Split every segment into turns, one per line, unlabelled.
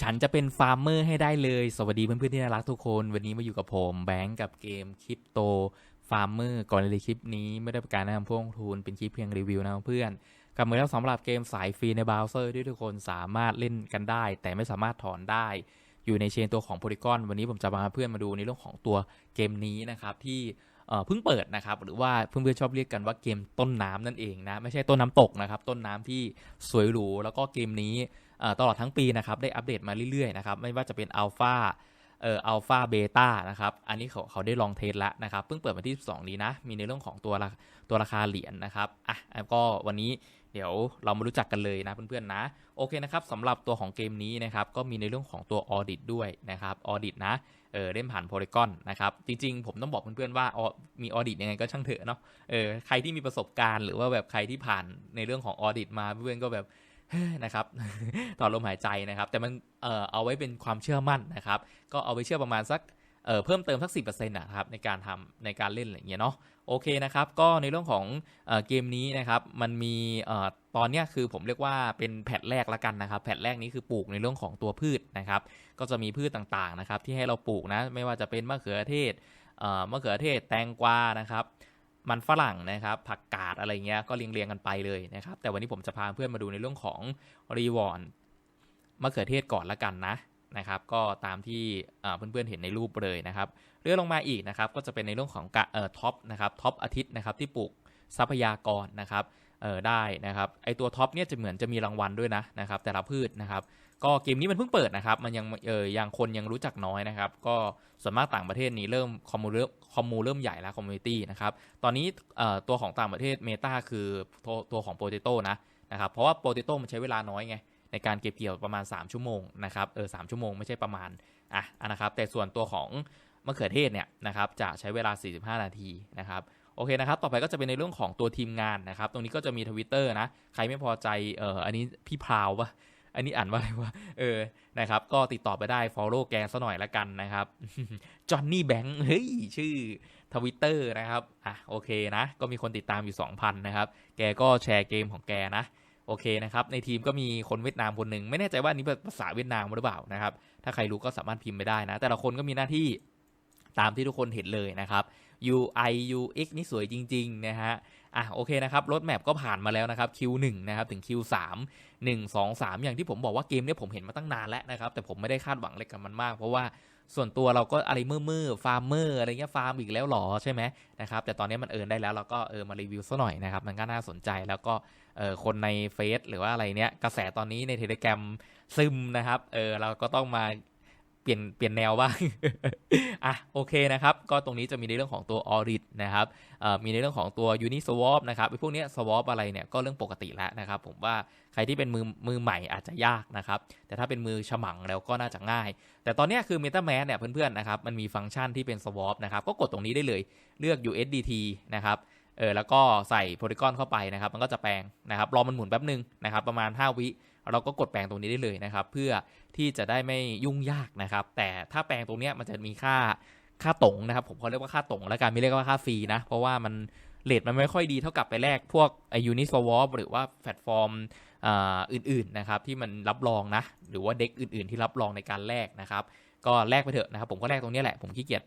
ฉันจะเป็นฟาร์มเมอร์ให้ได้เลย สวัสดีเพื่อนๆที่น่ารักทุกคน วันนี้มาอยู่กับผมแบงก์กับเกมคริปโตฟาร์มเมอร์ก่อนเลยคลิปนี้ไม่ได้เป็นการแนะนำพวกลงทุนเป็นคลิปเพียงรีวิวนะเพื่อนกลับมาแล้วสำหรับเกมสายฟรีในเบราว์เซอร์ที่ทุกคนสามารถเล่นกันได้ แต่ไม่สามารถถอนได้ อยู่ในเชนตัวของโพลีกอนวันนี้ผมจะมาเพื่อนมาดูในเรื่องของตัวเกมนี้นะครับที่เพิ่งเปิดนะครับหรือว่าเพื่อนๆชอบเรียกกันว่าเกมต้นน้ำนั่นเองนะไม่ใช่ต้นน้ำตกนะครับต้นน้ำที่สวยหรูแล้วก็เกมนี้เตลอดทั้งปีนะครับได้อัปเดตมาเรื่อยๆนะครับไม่ว่าจะเป็นอัลฟาเอ่ออัลฟาเบต้านะครับอันนี้เขาเขาได้ลองเทสแล้วนะครับเพิ่งเปิดวันที่ 12 นี้นะ มีในเรื่องของตัวราตัวราคาเหรียญนะครับอะก็วันนี้เดี๋ยวเรามารู้จักกันเลยนะเพื่อนๆนะ โอเคนะครับสำหรับตัวของเกมนี้นะครับก็มีในเรื่องของตัวออดิตด้วยนะครับออดิตนะเออเล่นผ่านโพลีกอนนะครับจริงๆ ผมต้องบอกเพื่อนๆว่าออมีออดิตยังไงก็ช่างเถอะเนาะเออใครที่มีประสบการณ์หรือว่าแบบใครที่ผ่านในเรื่องของออดิตมาเพื่อนก็แบบ นะครับต่อลมหายใจนะครับ แต่มันเออเอาไว้เป็นความเชื่อมั่นนะครับ ก็เอาไว้เชื่อประมาณสักเออเพิ่มเติมสักสินะครับในการทำในการเล่นอะไรอย่างเงี้ยเนาะโอเคนะครับ ก็ในเรื่องของเออเกมนี้นะครับ มันมีเออตอนเนี้ยคือผมเรียกว่าเป็นแพทแรกละกันนะครับ แพทแรกนี้คือปลูกในเรื่องของตัวพืชนะครับ ก็จะมีพืชต่างๆนะครับ ที่ให้เราปลูกนะ ไม่ว่าจะเป็นมะเขือเทศเออมะเขือเทศแตงกวานะครับ มันฝรั่งนะครับ ผักกาดอะไรเงี้ยก็เรียงเรียงกันไปเลยนะครับ แต่วันนี้ผมจะพาเพื่อนมาดูในเรื่องของรีวอร์ดมะเขือเทศก่อนละกันนะนะครับ ก็ตามที่เอ่อเพื่อนๆเห็นในรูปเลยนะครับเลื่อนลงมาอีกนะครับ ก็จะเป็นในเรื่องของกะเอ่อท็อปนะครับท็อปอาทิตย์นะครับที่ปลูกทรัพยากรนะครับเออได้นะครับไอตัวท็อปเนี่ยจะเหมือนจะมีรางวัลด้วยนะนะครับแต่ละพืชนะครับก็เกมนี้มันเพิ่งเปิดนะครับ มันยังเออยังคนยังรู้จักน้อยนะครับ ก็ส่วนมากต่างประเทศนี้เริ่มคอมมูเริ่ม คอมมูเริ่มใหญ่แล้วคอมมูนิตี้นะครับ ตอนนี้ตัวของต่างประเทศเมตาคือตัวตัวของโปเตโตนะนะครับ เพราะว่าโปเตโตมันใช้เวลาน้อยไง ในการเก็บเกี่ยวประมาณ 3 ชั่วโมงนะครับ เออสชั่วโมงไม่ใช่ประมาณ อะนะครับ แต่ส่วนตัวของมะเขือเทศเนี่ยนะครับจะใช้เวลา 45 นาทีนะครับโอเคนะครับ ต่อไปก็จะเป็นในเรื่องของตัวทีมงานนะครับ ตรงนี้ก็จะมีทวิตเตอร์นะ ใครไม่พอใจ เอออันนี้พี่พราวปะ อันนี้อ่านว่าอะไรวะเออนะครับ ก็ติดต่อไปได้ follow แกซะหน่อยละกันนะครับจอห์นนี่แบงค์เฮ้ยชื่อทวิตเตอร์นะครับอะโอเคนะ ก็มีคนติดตามอยู่ 2,000 นะครับ แกก็แชร์เกมของแกนะโอเคนะครับ ในทีมก็มีคนเวียดนามคนหนึ่งไม่แน่ใจว่านี้ภาษาเวียดนามหรือเปล่านะครับ ถ้าใครรู้ก็สามารถพิมพ์ไปได้นะ แต่ละคนก็มีหน้าที่ตามที่ทุกคนเห็นเลยนะครับ UI UX นี่สวยจริง ๆ นะฮะ อะโอเคนะครับรถแมพก็ผ่านมาแล้วนะครับ Q1 นะครับถึง Q3 1 2 3 อย่างที่ผมบอกว่าเกมเนี้ยผมเห็นมาตั้งนานแล้วนะครับ แต่ผมไม่ได้คาดหวังอะไรกับมันมาก เพราะว่าส่วนตัวเราก็อะไรมือมือฟาร์มเมอร์อะไรเงี้ยฟาร์มอีกแล้วหรอใช่ไหมนะครับแต่ตอนนี้มันเอินได้แล้วเราก็เออมารีวิวซะหน่อยนะครับมันก็น่าสนใจแล้วก็เออคนในเฟซหรือว่าอะไรเนี้ยกระแสตอนนี้ในเทเล gram ซึมนะครับเออเราก็ต้องมา ปลี่ยนเปลี่ยนแนวบ้าง อะโอเคนะครับ ก็ตรงนี้จะมีในเรื่องของตัว audit นะครับมีในเรื่องของตัว uniswap นะครับไอ้พวกเนี้ย swap อะไรเนี่ยก็เรื่องปกติแล้วนะครับ ผมว่าใครที่เป็นมือมือใหม่อาจจะยากนะครับ แต่ถ้าเป็นมือฉมังแล้วก็น่าจะง่าย แต่ตอนเนี้ยคือ MetaMask เนี่ยเพื่อนๆนะครับ มันมีฟังก์ชันที่เป็น swap นะครับ ก็กดตรงนี้ได้เลย เลือก USDT นะครับเออแล้วก็ใส่ Polygon เข้าไปนะครับ มันก็จะแปลงนะครับ รอมันหมุนแป๊บนึงนะครับ ประมาณ 5 วิ เราก็กดแปลงตรงนี้ได้เลยนะครับ เพื่อที่จะได้ไม่ยุ่งยากนะครับ แต่ถ้าแปลงตรงนี้มันจะมีค่าค่าตรงนะครับ ผมเขาเรียกว่าค่าตรงแล้วกันไม่เรียกว่าค่าฟรีนะ เพราะว่ามันเลทมันไม่ค่อยดีเท่ากับไปแลกพวกไอยูนิสวอปหรือว่าแพลตฟอร์มอื่นๆนะครับที่มันรับรองนะ หรือว่าเด็กอื่นๆ ที่รับรองในการแลกนะครับ ก็แลกไปเถอะนะครับ ผมก็แลกตรงนี้แหละผมขี้เกียจ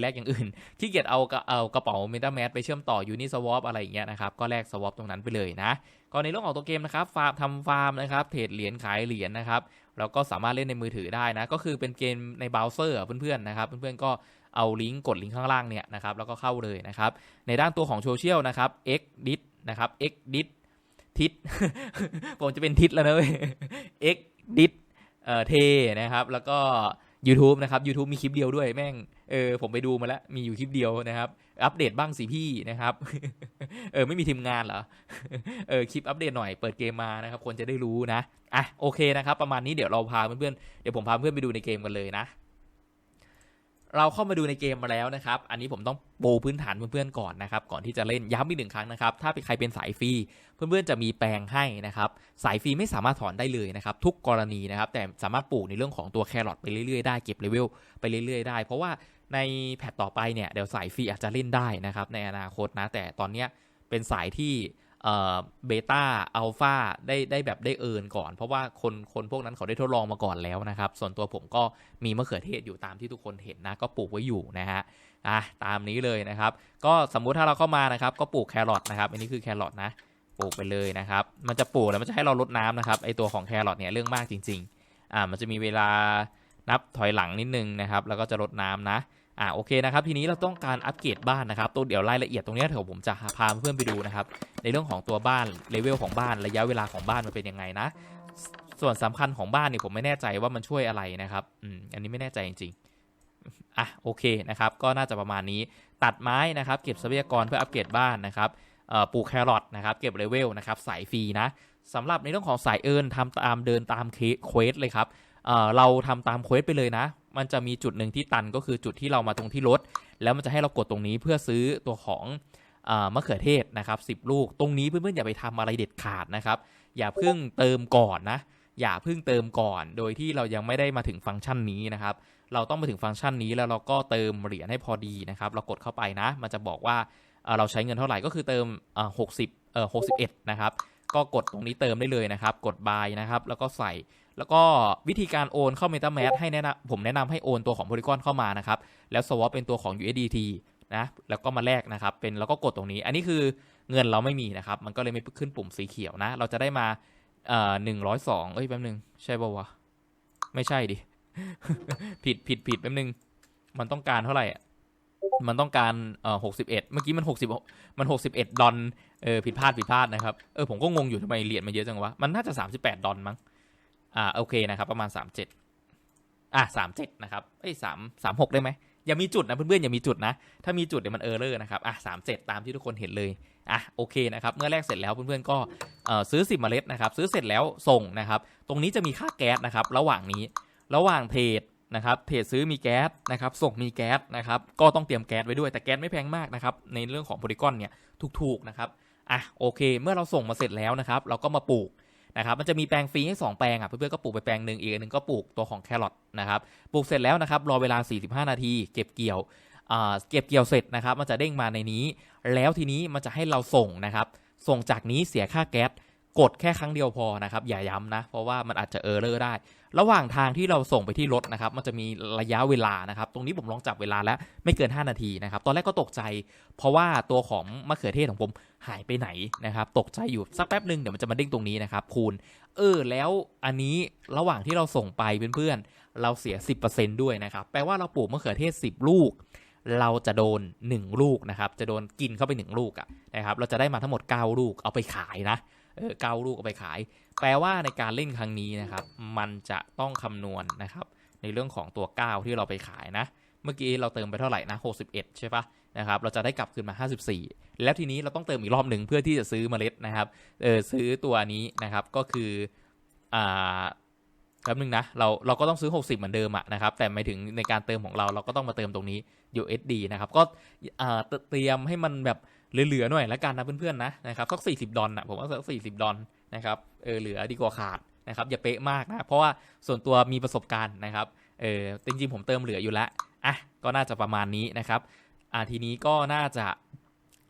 แลกอย่างอื่นขี้เกียจเอากระเอากระเป๋า MetaMask ไปเชื่อมต่อ Uniswap อะไรอย่างเงี้ยนะครับ ก็แลก swap ตรงนั้นไปเลยนะก็ในเรื่องของตัวเกมนะครับฟาร์มทำฟาร์มนะครับเทรดเหรียญขายเหรียญนะครับแล้วก็สามารถเล่นในมือถือได้นะ ก็คือเป็นเกมในเบราว์เซอร์เพื่อนๆนะครับ เพื่อนๆก็เอาลิงก์กดลิงก์ข้างล่างเนี่ยนะครับแล้วก็เข้าเลยนะครับ ในด้านตัวของโซเชียลนะครับ xdit นะครับ xdit ทิศผมจะเป็นทิศแล้วนะเว้ย xdit เอ่อเทนะครับ แล้วก็ YouTube นะครับ YouTube มีคลิปเดียวด้วยแม่ง เออผมไปดูมาแล้ว มีอยู่คลิปเดียวนะครับ อัปเดตบ้างสิพี่นะครับ เออไม่มีทีมงานเหรอ เออคลิปอัปเดตหน่อยเปิดเกมมานะครับคนจะได้รู้นะ อะโอเคนะครับ ประมาณนี้เดี๋ยวเราพาเพื่อนๆเดี๋ยวผมพาเพื่อนไปดูในเกมกันเลยนะ เราเข้ามาดูในเกมมาแล้วนะครับ อันนี้ผมต้องโปูพื้นฐานเพื่อนๆก่อนนะครับ ก่อนที่จะเล่นย้ำอีกหนึ่งครั้งนะครับ ถ้าเป็นใครเป็นสายฟรี เพื่อนๆจะมีแปลงให้นะครับ สายฟรีไม่สามารถถอนได้เลยนะครับ ทุกกรณีนะครับ แต่สามารถปลูกในเรื่องของตัวแครอทไปเรื่อยๆได้ เก็บเลเวลไปเรื่อยๆได้ เพราะว่าในแพทต่อไปเนี่ยเดี๋ยวสายฟรีอาจจะเล่นได้นะครับ ในอนาคตนะ แต่ตอนเนี้ยเป็นสายที่ เบต้าอัลฟาได้ได้แบบได้เอินก่อน เพราะว่าคนคนพวกนั้นเขาได้ทดลองมาก่อนแล้วนะครับ ส่วนตัวผมก็มีมะเขือเทศอยู่ตามที่ทุกคนเห็นนะ ก็ปลูกไว้อยู่นะฮะอะตามนี้เลยนะครับ ก็สมมุติถ้าเราเข้ามานะครับ ก็ปลูกแครอทนะครับ อันนี้คือแครอทนะปลูกไปเลยนะครับ มันจะปลูกแล้วมันจะให้เราลดน้ำนะครับไอตัวของแครอทเนี่ยเรื่องมากจริง ๆ อ่ามันจะมีเวลานับถอยหลังนิดนึงนะครับ แล้วก็จะลดน้ำนะ อ่าโอเคนะครับทีนี้เราต้องการอัปเกรดบ้านนะครับตัวเดี๋ยวรายละเอียดตรงนี้เดี๋ยวผมจะพาเพื่อนไปดูนะครับในเรื่องของตัวบ้านเลเวลของบ้านระยะเวลาของบ้านมันเป็นยังไงนะ ส่วนสำคัญของบ้านเนี่ยผมไม่แน่ใจว่ามันช่วยอะไรนะครับอืมอันนี้ไม่แน่ใจจริงๆอะโอเคนะครับก็น่าจะประมาณนี้ตัดไม้นะครับเก็บทรัพยากรเพื่ออัปเกรดบ้านนะครับปลูกแครอทนะครับเก็บเลเวลนะครับสายฟรีนะสำหรับในเรื่องของสายเอิร์นทำตามเดินตามเควสเลยครับเเราทำตามเควสไปเลยนะ มันจะมีจุดหนึ่งที่ตันก็คือจุดที่เรามาตรงที่รถ แล้วมันจะให้เรากดตรงนี้เพื่อซื้อตัวของอมะเขือเทศนะครับสิบลูก ตรงนี้เพื่อนๆอย่าไปทำอะไรเด็ดขาดนะครับ อย่าเพิ่งเติมก่อนนะ อย่าเพิ่งเติมก่อน โดยที่เรายังไม่ได้มาถึงฟังก์ชันนี้นะครับ เราต้องมาถึงฟังก์ชันนี้แล้วเราก็เติมเหรียญให้พอดีนะครับ เรากดเข้าไปนะ มันจะบอกว่าเราใช้เงินเท่าไหร่ก็คือเติมหกสิบเอ่อหกสิบเอ็ดนะครับ ก็กดตรงนี้เติมได้เลยนะครับ กด buy นะครับ แล้วก็ใส่ แล้วก็วิธีการโอนเข้า MetaMask ให้แนะนำผมแนะนำให้โอนตัวของ Polygon เข้ามานะครับ แล้ว swap เป็นตัวของ USDT นะ แล้วก็มาแลกนะครับ เป็นแล้วก็กดตรงนี้ อันนี้คือเงินเราไม่มีนะครับ มันก็เลยไม่ขึ้นปุ่มสีเขียวนะ เราจะได้มาเอ่อหนึ่งร้อยสองเอ้ยแป๊บนึง ใช่ป่าวะ ไม่ใช่ดิ ผิดผิดผิดแป๊บนึง มันต้องการเท่าไหร่อะมันต้องการเอ่อหกสิบเอ็ดเมื่อกี้มันหกสิบมันหกสิบเอ็ดดอล เออผิดพลาดผิดพลาดนะครับ เออผมก็งงอยู่ทำไมเหรียญมันเยอะจังวะ มันน่าจะสามสิบแปดดอลมั้ง อ่าโอเคนะครับประมาณสามเจ็ดอะสามเจ็ดนะครับเอ้ยสามสามหกได้ไหมอย่ามีจุดนะเพื่อนๆอย่ามีจุดนะ ถ้ามีจุดเดี๋ยวมันเออร์เลอร์นะครับ อะสามเจ็ดตามที่ทุกคนเห็นเลย อะโอเคนะครับ เมื่อแรกเสร็จแล้วเพื่อนๆก็เอ่อซื้อสิบเมล็ดนะครับ ซื้อเสร็จแล้วส่งนะครับ ตรงนี้จะมีค่าแก๊สนะครับ ระหว่างนี้ ระหว่างเทรดนะครับเทรดซื้อมีแก๊สนะครับ ส่งมีแก๊สนะครับ ก็ต้องเตรียมแก๊สไว้ด้วย แต่แก๊สไม่แพงมากนะครับ ในเรื่องของโพลิกอนเนี่ย ถูกๆนะครับ อะโอเค เมื่อเราส่งมาเสร็จแล้วนะครับ เราก็มาปลูกนะครับมันจะมีแปลงฟรีให้2แปลงอะเพื่อนๆก็ปลูกไปแปลงหนึ่งอีกอันหนึ่งก็ปลูกตัวของแครอทนะครับปลูกเสร็จแล้วนะครับรอเวลา 45 นาที เก็บเกี่ยวอ่าเก็บเกี่ยวเสร็จนะครับ มันจะเด้งมาในนี้ แล้วทีนี้มันจะให้เราส่งนะครับ ส่งจากนี้เสียค่าแก๊สกดแค่ครั้งเดียวพอนะครับ อย่าย้ำนะ เพราะว่ามันอาจจะเออร์เลอร์ได้ ระหว่างทางที่เราส่งไปที่รถนะครับ มันจะมีระยะเวลานะครับ ตรงนี้ผมลองจับเวลาแล้วไม่เกิน 5 นาทีนะครับ ตอนแรกก็ตกใจ เพราะว่าตัวของมะเขือเทศของผม หายไปไหนนะครับตกใจอยู่สักแป๊บหนึ่งเดี๋ยวมันจะมาเด้งตรงนี้นะครับคูณเออแล้วอันนี้ระหว่างที่เราส่งไปเพื่อนๆเราเสีย 10%ด้วยนะครับแปลว่าเราปลูกมะเขือเทศ 10 ลูก เราจะโดน 1 ลูกนะครับจะโดนกินเข้าไป 1 ลูกอะนะครับเราจะได้มาทั้งหมด 9 ลูกเอาไปขายนะเออเก้าลูกเอาไปขาย แปลว่าในการเล่นครั้งนี้นะครับ มันจะต้องคำนวณนะครับ ในเรื่องของตัว 9 ที่เราไปขายนะ เมื่อกี้เราเติมไปเท่าไหร่นะ 61 ใช่ปะ นะครับเราจะได้กลับคืนมา 54 แล้วทีนี้เราต้องเติมอีกรอบหนึ่งเพื่อที่จะซื้อเมล็ดนะครับเออซื้อตัวนี้นะครับก็คืออ่าแป๊บนึงนะเราเราก็ต้องซื้อ 60 เหมือนเดิมอะนะครับแต่หมายถึงในการเติมของเราเราก็ต้องมาเติมตรงนี้ USD นะครับก็อ่าเตรียมให้มันแบบเหลือๆหน่อยละกันนะเพื่อนๆนะนะครับสัก 40 ดอลนะผมว่าสัก 40 ดอลนะครับเออเหลือดีกว่าขาดนะครับอย่าเป๊ะมากนะเพราะว่าส่วนตัวมีประสบการณ์นะครับเออจริงๆผมเติมเหลืออยู่แล้วอะก็น่าจะประมาณนี้นะครับ อ่าทีนี้ก็น่าจะ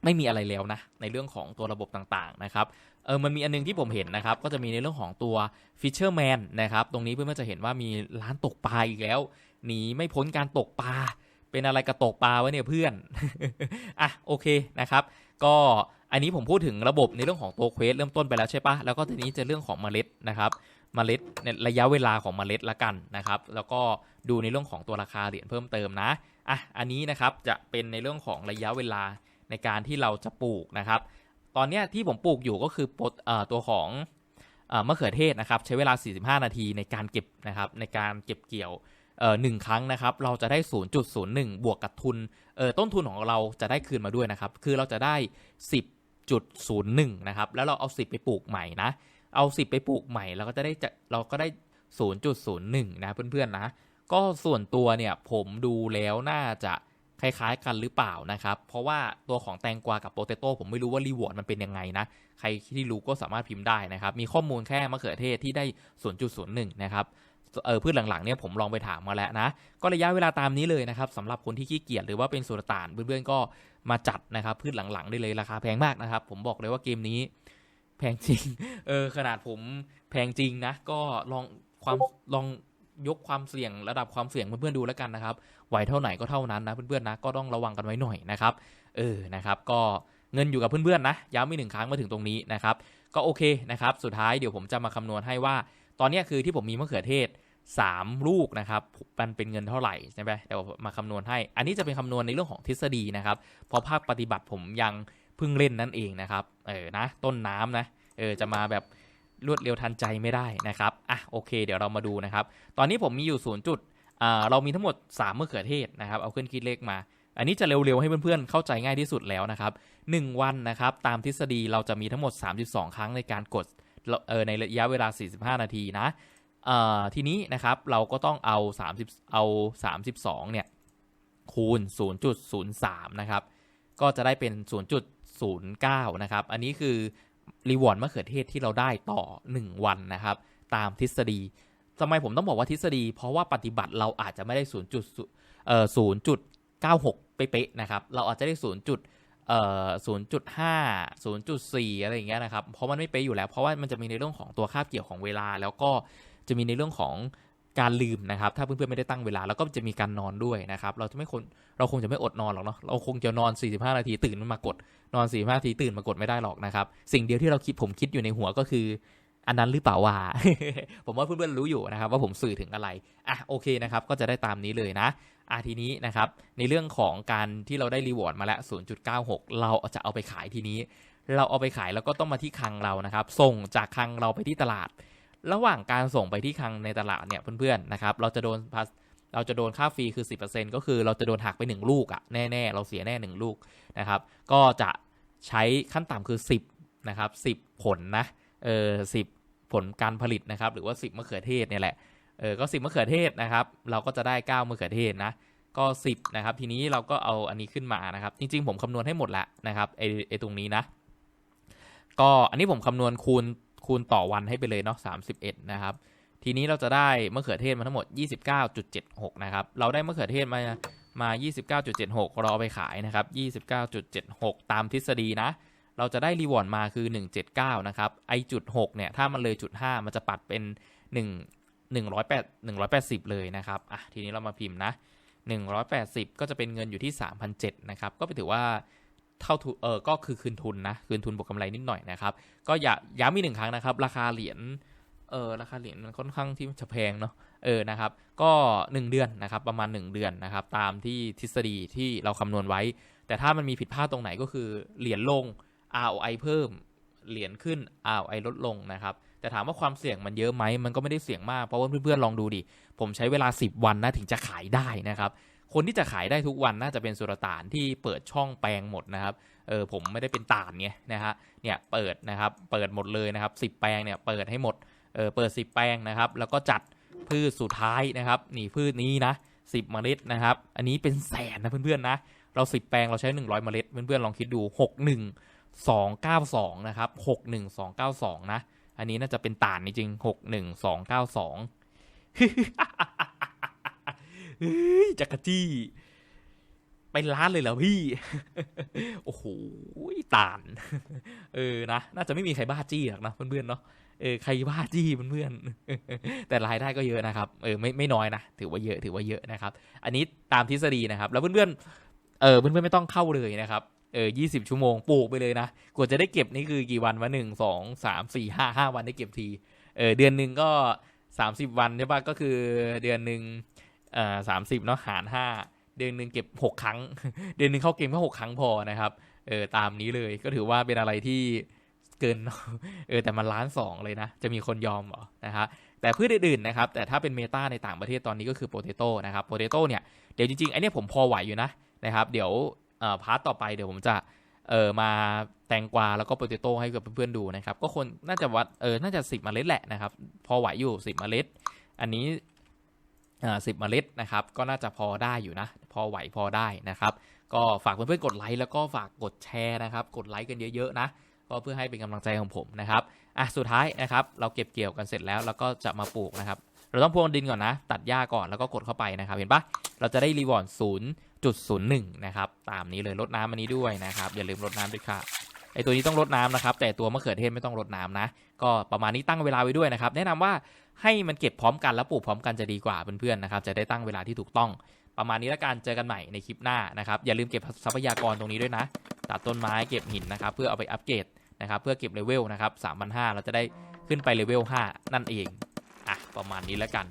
ไม่มีอะไรแล้วนะในเรื่องของตัวระบบต่างๆนะครับเออมันมีอันนึงที่ผมเห็นนะครับ ก็จะมีในเรื่องของตัว Fisherman นนะครับ ตรงนี้เพื่อนๆจะเห็นว่ามีร้านตกปลาอีกแล้วหนีไม่พ้นการตกปลาเป็นอะไรกับตกปลาวะเนี่ยเพื่อนอะโอเคนะครับ ก็อันนี้ผมพูดถึงระบบในเรื่องของตัวเควสเริ่มต้นไปแล้วใช่ปะแล้วก็ทีนี้จะเรื่องของเมล็ดนะครับ เมล็ดในระยะเวลาของเมล็ดละกันนะครับ แล้วก็ดูในเรื่องของตัวราคาเหรียญเพิ่มเติมนะอะอันนี้นะครับจะเป็นในเรื่องของระยะเวลาในการที่เราจะปลูกนะครับ ตอนนี้ที่ผมปลูกอยู่ก็คือปลดตัวของอ่อมะเขือเทศนะครับ ใช้เวลา 45 นาทีในการเก็บนะครับ ในการเก็บเกี่ยวหนึ่งครั้งนะครับ เราจะได้ 0.01 บวกกับทุนต้นทุนของเราจะได้คืนมาด้วยนะครับ คือเราจะได้ 10.01 นะครับ แล้วเราเอา 10 ไปปลูกใหม่นะ เอา10ไปปลูกใหม่เราก็จะได้จะเราก็ได้0.01นะเพื่อนๆนะ ก็ส่วนตัวเนี่ยผมดูแล้วน่าจะคล้ายๆกันหรือเปล่านะครับ เพราะว่าตัวของแตงกวากับโปเตโต้ผมไม่รู้ว่ารีวอร์ดมันเป็นยังไงนะ ใครที่รู้ก็สามารถพิมพ์ได้นะครับ มีข้อมูลแค่มะเขือเทศที่ได้ 0.01 นะครับ เออพืชหลังๆเนี่ยผมลองไปถามมาแล้วนะ ก็ระยะเวลาตามนี้เลยนะครับสำหรับคนที่ขี้เกียจหรือว่าเป็นสุลต่านเพื่อนๆก็มาจัดนะครับพืชหลังๆได้เลยราคาแพงมากนะครับ ผมบอกเลยว่าเกมนี้ แพงจริง เออ ขนาดผมแพงจริงนะ ก็ลองความลองยกความเสี่ยงระดับความเสี่ยงเพื่อนๆดูแล้วกันนะครับ ไหวเท่าไหนก็เท่านั้นนะเพื่อนๆนะ ก็ต้องระวังกันไว้หน่อยนะครับ เออ นะครับ ก็เงินอยู่กับเพื่อนๆนะ ย้ำอีกหนึ่งครั้งมาถึงตรงนี้นะครับ ก็โอเคนะครับ สุดท้ายเดี๋ยวผมจะมาคำนวณให้ว่า ตอนนี้คือที่ผมมีมะเขือเทศ 3 ลูกนะครับ มันเป็นเงินเท่าไหร่ใช่ไหมเดี๋ยวมาคำนวณให้ อันนี้จะเป็นคำนวณในเรื่องของทฤษฎีนะครับ เพราะภาคปฏิบัติผมยัง เพิ่งเล่นนั่นเองนะครับ เออนะ ต้นน้ำนะ เออจะมาแบบรวดเร็วทันใจไม่ได้นะครับ อะโอเค เดี๋ยวเรามาดูนะครับ ตอนนี้ผมมีอยู่0จุดอ่าเรามีทั้งหมด3มะเขือเทศนะครับ เอาขึ้นคิดเลขมา อันนี้จะเร็วๆให้เพื่อนๆเข้าใจง่ายที่สุดแล้วนะครับ 1 วันนะครับ ตามทฤษฎีเราจะมีทั้งหมด 32 ครั้งในการกดเออในระยะเวลา 45 นาทีนะเอ่อทีนี้นะครับเราก็ต้องเอา 30 เอา 32 เนี่ยคูณ 0.03 นะครับ ก็จะได้เป็น 0.09 นะครับ อันนี้คือรีวอร์ดมะเขือเทศที่เราได้ต่อ 1 วันนะครับ ตามทฤษฎีทำไมผมต้องบอกว่าทฤษฎี เพราะว่าปฏิบัติเราอาจจะไม่ได้ 0. เอ่อ0.96 เป๊ะๆนะครับ เราอาจจะได้ 0. เอ่อ0.5 0.4 อะไรอย่างเงี้ยนะครับ เพราะมันไม่เป๊ะอยู่แล้ว เพราะว่ามันจะมีในเรื่องของตัวคาบเกี่ยวของเวลา แล้วก็จะมีในเรื่องของ การลืมนะครับ ถ้าเพื่อนๆไม่ได้ตั้งเวลาแล้วก็จะมีการนอนด้วยนะครับ เราจะไม่คนเราคงจะไม่อดนอนหรอกเนาะเราคงจะนอน 45 นาทีตื่นมากด นอน 45 นาทีตื่นมากดไม่ได้หรอกนะครับ สิ่งเดียวที่เราคิดผมคิดอยู่ในหัวก็คือ อันนั้นหรือเปล่าวะผมว่าเพื่อนๆรู้อยู่นะครับ ว่าผมสื่อถึงอะไรอะโอเคนะครับ ก็จะได้ตามนี้เลยนะอะทีนี้นะครับ ในเรื่องของการที่เราได้รีวอร์ดมาแล้ว 0.96 เราจะเอาไปขายทีนี้ เราเอาไปขายแล้วก็ต้องมาที่คลังเรานะครับ ส่งจากคลังเราไปที่ตลาด ระหว่างการส่งไปที่คลังในตลาดเนี่ยเพื่อนๆนะครับ เราจะโดนภาษเราจะโดนค่าฟรีคือ 10%ก็คือเราจะโดนหักไป 1 ลูกอะแน่ๆ เราเสียแน่ 1 ลูกนะครับ ก็จะใช้ขั้นต่ำคือ 10นะครับ10 ผลนะเออ10ผลการผลิตนะครับ หรือว่า 10มะเขือเทศเนี่ยแหละเออก็ 10มะเขือเทศนะครับ เราก็จะได้ 9มะเขือเทศนะก็ 10นะครับทีนี้เราก็เอาอันนี้ขึ้นมานะครับ จริง ๆ ผมคำนวณให้หมดละนะครับไอไอตรงนี้นะ ก็อันนี้ผมคำนวณคูณ คูณต่อวันให้ไปเลยเนาะ31นะครับ ทีนี้เราจะได้มะเขือเทศมาทั้งหมด 29.76 นะครับ เราได้มะเขือเทศมามา 29.76เราเอาไปขายนะครับ 29.76 ตามทฤษฎีนะ เราจะได้รีวอร์ดมาคือ 179 นะครับ ไอจุด6เนี่ย ถ้ามันเลยจุด5มันจะปัดเป็น 1 108 180 เลยนะครับ อะ ทีนี้เรามาพิมพ์นะ 180 ก็จะเป็นเงินอยู่ที่ 3,007นะครับ ก็ไปถือว่า เท่าทุนเออก็คือคืนทุนนะ คืนทุนบวกกำไรนิดหน่อยนะครับ ก็อย่าย้ำมีกหนึ่งครั้งนะครับ ราคาเหรียญเออราคาเหรียญมันค่อนข้างที่จะแพงเนาะเออนะครับ ก็ 1 เดือนนะครับ ประมาณ 1 เดือนนะครับ ตามที่ทฤษฎีที่เราคำนวณไว้ แต่ถ้ามันมีผิดพลาดตรงไหนก็คือเหรียญลง ROI เพิ่มเหรียญขึ้น ROI ลดลงนะครับ แต่ถามว่าความเสี่ยงมันเยอะไหมมันก็ไม่ได้เสี่ยงมากเพราะว่าเพื่อนๆลองดูดิผมใช้เวลา 10 วันนะถึงจะขายได้นะครับ คนที่จะขายได้ทุกวันน่าจะเป็นสุรตานที่เปิดช่องแปลงหมดนะครับเออผมไม่ได้เป็นตานไงนะฮะเนี่ยเปิดนะครับเปิดหมดเลยนะครับ10แปลงเนี่ยเปิดให้หมดเออเปิด10แปลงนะครับแล้วก็จัดพืชสุดท้ายนะครับนี่พืชนี้นะ10เมล็ดนะครับอันนี้เป็นแสนนะเพื่อนๆนะเรา10แปลงเราใช้100เมล็ดเพื่อนๆลองคิดดู61 292นะครับ61292นะอันนี้น่าจะเป็นตานจริงๆ61292เฮ้ย จักรจี้ ไปร้านเลยเหรอพี่ โอ้โหตาน เออนะ น่าจะไม่มีใครบ้าจี้หรอกนะเพื่อนๆเนาะ เออใครบ้าจี้เพื่อนๆ แต่รายได้ก็เยอะนะครับ เออไม่ไม่น้อยนะ ถือว่าเยอะถือว่าเยอะนะครับ อันนี้ตามทฤษฎีนะครับ แล้วเพื่อนๆ เออเพื่อนๆไม่ต้องเข้าเลยนะครับเออยี่สิบชั่วโมงปลูกไปเลยนะ กว่าจะได้เก็บนี่คือกี่วันวะหนึ่งสองสามสี่ห้าห้าวันได้เก็บที เออเดือนหนึ่งก็สามสิบวันใช่ปะก็คือเดือนหนึ่ง เอ่อสามสิบเนาะหารห้าเดือนหนึ่งเก็บหกครั้ง เดือนหนึ่งเข้าเกมแค่หกครั้งพอนะครับเออตามนี้เลยก็ถือว่าเป็นอะไรที่เกินเออแต่มันล้านสองเลยนะ จะมีคนยอมเหรอนะฮะแต่พืชอื่นๆนะครับ แต่ถ้าเป็นเมตาในต่างประเทศตอนนี้ก็คือโปเตโต้นะครับโปเตโต้เนี่ย เดี๋ยวจริงๆไอเนี้ยผมพอไหวอยู่นะนะครับเดี๋ยวพาร์ทต่อไปเดี๋ยวผมจะเออมาแตงกวาแล้วก็โปเตโต้ให้กับเพื่อนๆดูนะครับ ก็คนน่าจะวัดเออน่าจะสิบเมล็ดแหละนะครับ พอไหวอยู่สิบเมล็ด อันนี้ สิบเมล็ดนะครับ ก็น่าจะพอได้อยู่นะ พอไหวพอได้นะครับ ก็ฝากเพื่อนๆกดไลค์แล้วก็ฝากกดแชร์นะครับ กดไลค์กันเยอะๆนะก็เพื่อให้เป็นกำลังใจของผมนะครับ อะ สุดท้ายนะครับ เราเก็บเกี่ยวกันเสร็จแล้วเราก็จะมาปลูกนะครับ เราต้องพรวนดินก่อนนะ ตัดหญ้าก่อนแล้วก็กดเข้าไปนะครับ เห็นปะเราจะได้รีวอร์ด0.01 นะครับ ตามนี้เลย ลดน้ำอันนี้ด้วยนะครับ อย่าลืมลดน้ำด้วยค่ะ ไอตัวนี้ต้องลดน้ำนะครับ แต่ตัวมะเขือเทศไม่ต้องลดน้ำนะ ก็ประมาณนี้ตั้งเวลาไว้ด้วยนะครับ แนะนำว่าให้มันเก็บพร้อมกันแล้วปลูกพร้อมกันจะดีกว่าเพื่อนๆนะครับ จะได้ตั้งเวลาที่ถูกต้อง ประมาณนี้แล้วกันเจอกันใหม่ในคลิปหน้านะครับ อย่าลืมเก็บทรัพยากรตรงนี้ด้วยนะ ตัดต้นไม้เก็บหินนะครับ เพื่อเอาไปอัปเกรดนะครับ เพื่อเก็บเลเวลนะครับ3,500เราจะได้ขึ้นไปเลเวล5นั่นเองอะประมาณนี้แล้วกัน